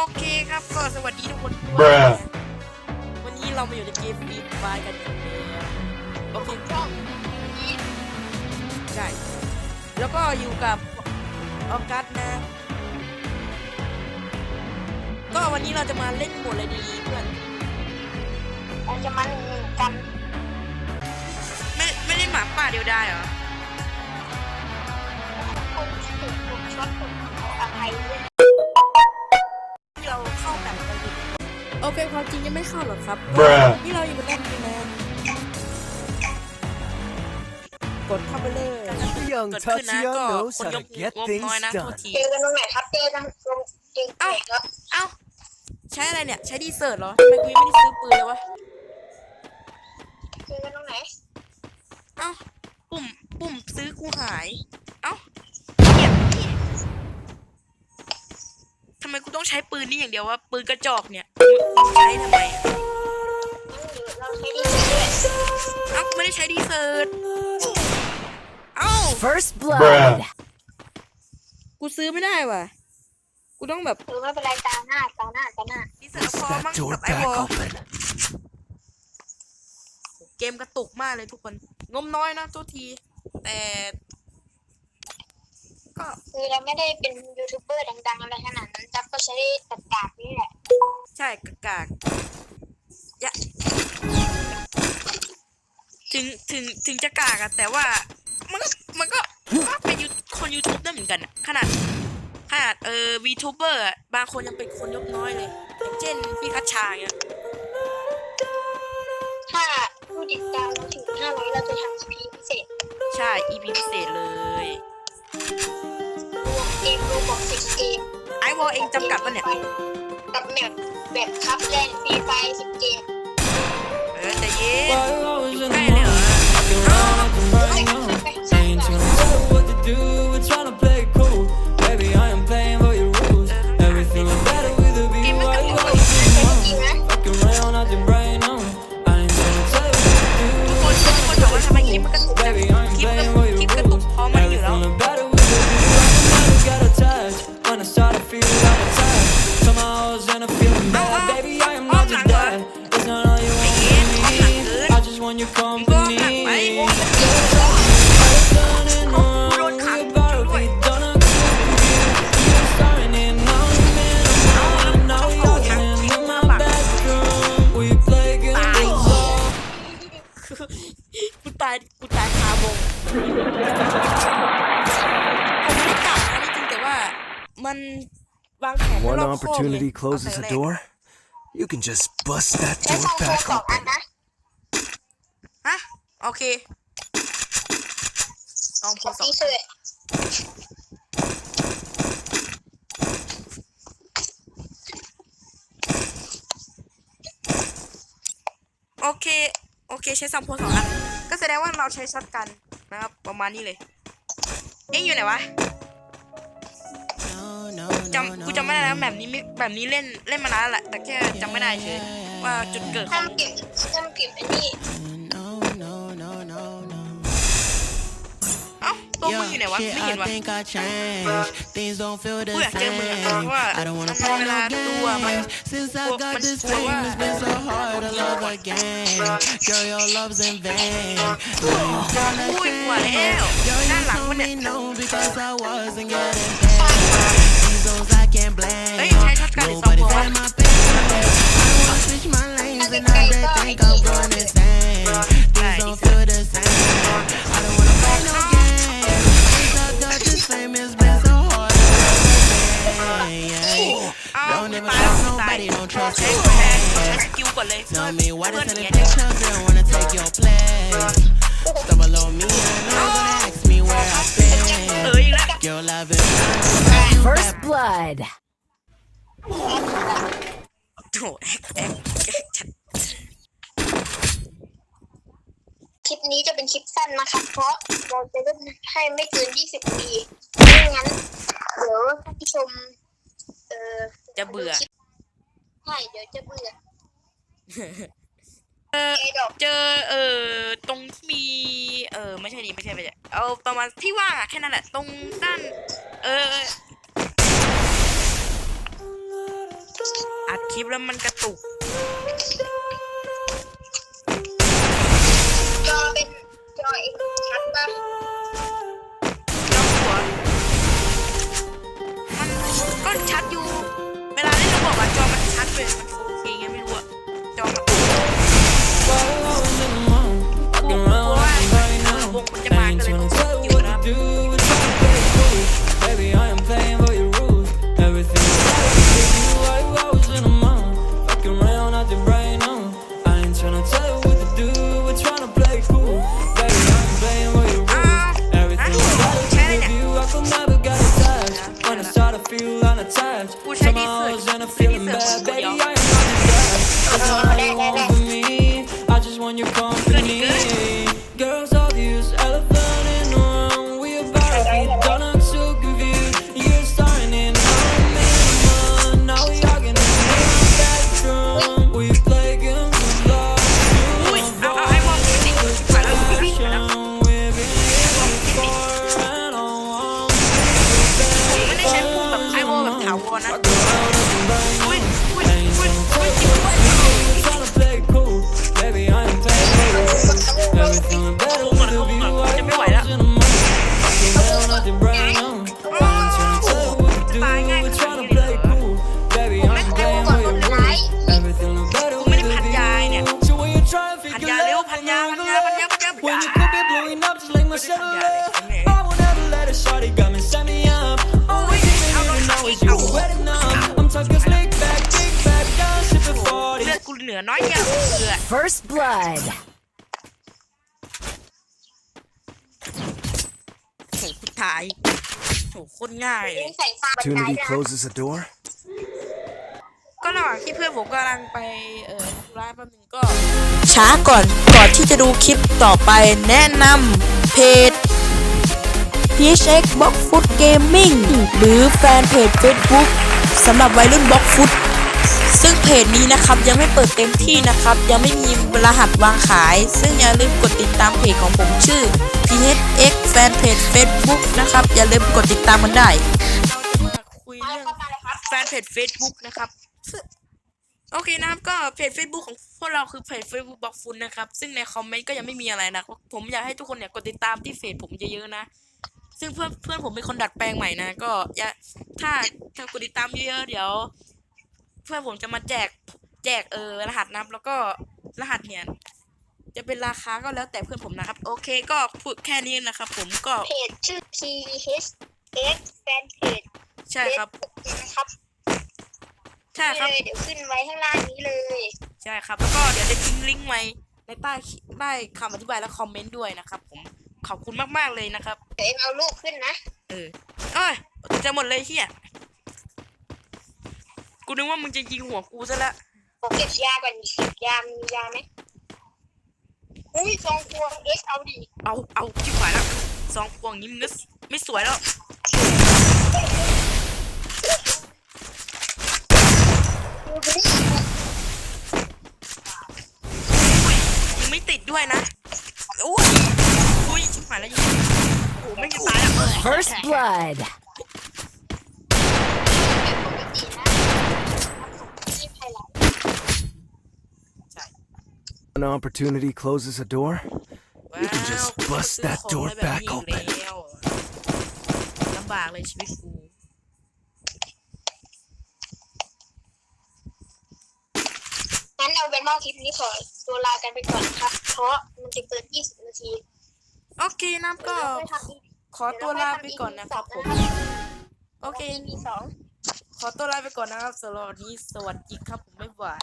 โอเคครับก็สวัสดีทุกคนด้วย Bruh วันนี้เรามาอยู่ในเกมฟรีไฟกันอีกแล้วโอเคก็ใช่ แล้วก็อยู่กับออกัสนะ ก็วันนี้เราจะมาเล่นโหมดอะไรดีเพื่อน เราจะมาหนึ่งหนึ่งกันไม่ไม่เล่นหมาป่าเดียวได้เหรอคนที่ถูกผมชอบผมขออภัยด้วย อเคความจริงยังไม่เข้าหรอกครับ Bruh นี่เราอยู่บนด้านนี้นะกดเข้าไปเลย Young เกิดขึ้นนะ Tatsuya ก็ knows คน how ย to ก get งบ things น้อยนะโทษ done. ทีเจอกันตรงไหนครับเจอกันตรงจริงไหนครับเอ้าใช้อะไรเนี่ยใช้ดีเซิร์ตเหรอทำไมกูยังไม่ได้ซื้อปืนเลยวะเจอกันตรงไหนเอ้าปุ่มปุ่มซื้อกูหาย เอ้าำไมกูต้องใช้ปืนนี่อย่างเดียววะปืนกระจอกเนี่ยมึงใช้ทำไมอะนั่นหรือเราใช้ดีเซลด้วยเอ้ากูไม่ได้ใช้ดีเซิร์ตเอ้า First Bruh. blood. กูซื้อไม่ได้ว่ะ กูต้องแบบหรือไม่เป็นไรตาหน้าตาหน้าตาหน้าดีเซิร์ต Push พอ that มั้ง door กับไอ back วอล open. เกมกระตุกมากเลยทุกคนงมน้อยนะทุกที แต่ ก็คือเราไม่ได้เป็นยูทูบเบอร์ดังๆอะไรขนาดนั้นจับก็ใช้ตัดกากนี่แหละ ใช่กากากยะถึงถึงถึงจะกากอะแต่ว่า มันก็มันก็ก็เป็นยูคนยูทูบได้เหมือนกันอะขนาดขนาดเออวีทูเบอร์บางคนยังเป็นคนยกน้อยเลยอย่างเช่นพี่คัชชาเนี่ยถ้าผู้ติดตามเราถึง500เราจะทำสพีพิเศษ ใช่ EP พิเศษเลย วอลเองจำกัดปะเนี่ย กับแมปแบบคับแลนฟรีไฟสิบเกมเออแต่เย็นใช่เลยเหรอ Ain't tryna tell you what to do, ายกูตายคาวงผมไม่ได้กล่าวนะจริงๆแต่ว่ามันวางแผนไม่ One รอบคอบ opportunity ไง closes เอา a ใส่แรก door. You can just bust that ใช้ door ซองโฟ back สองอัน open. นะ ฮะโอเคลองโพขอสต์สองดีเซลโอเค โอเค ใช้สองโพสต์สองอันก็ แสดงว่าเราใช้ช็อตกันนะครับประมาณนี้เลย เอ็งอยู่ไหนวะจำกูจำไม่ได้แล้วแบบนี้ไม่แบบนี้เล่นเล่นมานานแล้วแหละแต่แค่จำไม่ได้เฉยว่าจุดเกิดขห้าองมเก็บห้ามเก็บไอ้นี่ นี้เอ้าตัวมึงอยู่ไหนวะไม่เห็นวะ I think I changed. Things don't feel the กูอยากเจอมึงอะเพ same. ราะว่า I don't มัน wanna เว play ลา no ตัวมัน games. Since I Well, got man, this well, fame, uh, it's been so hard to love again. Girl, your love's in vain. Now you tryna Ui, quả đéo. change. Girl, Đang you lặng told quá nè. me no because I wasn't getting paid. ตาย nobody, don't trust ใช้ your แพ้ใช้ friends. สกิลก่อนเลย Tell me why เพื่อน this เนี in ย a picture girl wanna take your place. Stumble on me, I know gonna ask me where I've เอ been. ออีกแล้ว Girl, I've been First blood. โถแอกแอกแอกจัดคลิปนี้จะเป็นคลิปสั้นนะครับเพราะเราจะเล่นให้ไม่เกิน 20นาทีไม่งั้น เดี๋ยวท่านผู้ชม เออจะเบื่อ ใช่เดี๋ยวจะเบื่อเออไอ้ดอกเจอเออตรงที่มี เออไม่ใช่ดิไม่ใช่ไม่ใช่เอาประมาณที่ว่างอะแค่นั้นแหละ ตรงด้าน เอออัดคลิปแล้วมันกระตุกจอเป็นจอเองชัดปะ Bye. เลือดกูเหลือน้อยเดียวเหลือ First blood. โหกูตายโหโคตรง่ายเลยใส่ฟ้าบันได Opportunity นะ closes a door. ก็ระหว่างที่เพื่อนผมกำลังไปเออทำร้ายแป๊บนึงก็ ช้าก่อนก่อนที่จะดูคลิปต่อไปแนะนำเพจ PHX Box Food Gaming หรือแฟนเพจ Facebook สำหรับวัยรุ่น Box Food ซึ่งเพจนี้นะครับยังไม่เปิดเต็มที่นะครับ ยังไม่มีรหัสวางขาย ซึ่งอย่าลืมกดติดตามเพจของผมชื่อ PHX แฟนเพจ Facebook นะครับ อย่าลืมกดติดตามกันได้คุยเรื่องแฟนเพจ Facebook นะครับซึ่ง โอเคนะครับก็เพจ Facebook ของพวกเราคือเพจ Facebook บอกฟุนนะครับ ซึ่งในคอมเมนต์ก็ยังไม่มีอะไรนะผมอยากให้ทุกคนเนี่ยกดติดตามที่เพจผมเยอะๆนะ ซึ่งเพื่อนเพื่อนผมเป็นคนดัดแปลงใหม่นะ ก็อย่าถ้าถ้ากดติดตามเยอะๆเดี๋ยว เพื่อนผมจะมาแจกแจกเออรหัสนะครับแล้วก็รหัสเนี่ยจะเป็นราคาก็แล้วแต่เพื่อนผมนะครับ โอเคก็พูดแค่นี้นะครับผมก็เพจชื่อ P H X แฟนเพจใช่ครับนะครับ ใช่นี่ครับเลยเดี๋ยวขึ้นไว้ข้างล่างนี้เลยใช่ครับ แล้วก็เดี๋ยวจะทิ้งลิงก์ไว้ในใต้คลิปใต้คำอธิบายและคอมเมนต์ด้วยนะครับ ผมขอบคุณมากๆเลยนะครับ เดี๋ยวเองเอารูปขึ้นนะเออเอ้ยจะหมดเลยเฮียกูนึกว่ามึงจะยิงหัวกูซะละผมเก็บยาก่อนเก็บยามียาไหมอุ้ยซองพวง X เอาดิเอาเอาชิบหายแล้วสองพวงนี้มึงก็ไม่สวยแล้วยิงไม่ติดด้วยนะโอ้ยอุ้ยชิบหาย แล้วยิงโอ้ไม่จะตายแล้ว First blood. รีบไฮไลท์ When opportunity closes a door, ว้าว You can just bust that door back open ลำบากเลยชีวิตกูงั้นเอาเป็นว่าคลิปนี้ขอตัวลากันไปก่อนนะครับ เพราะมันจะเกิน20 นาที โอเคนะก็เดี๋ยวเราค่อยทำอีกขอตัวลาไปก่อนนะครับผม โอเค มีสอง ขอตัวลาไปก่อนนะครับสำหรับวันนี้สวัสดีครับผม บ๊ายบาย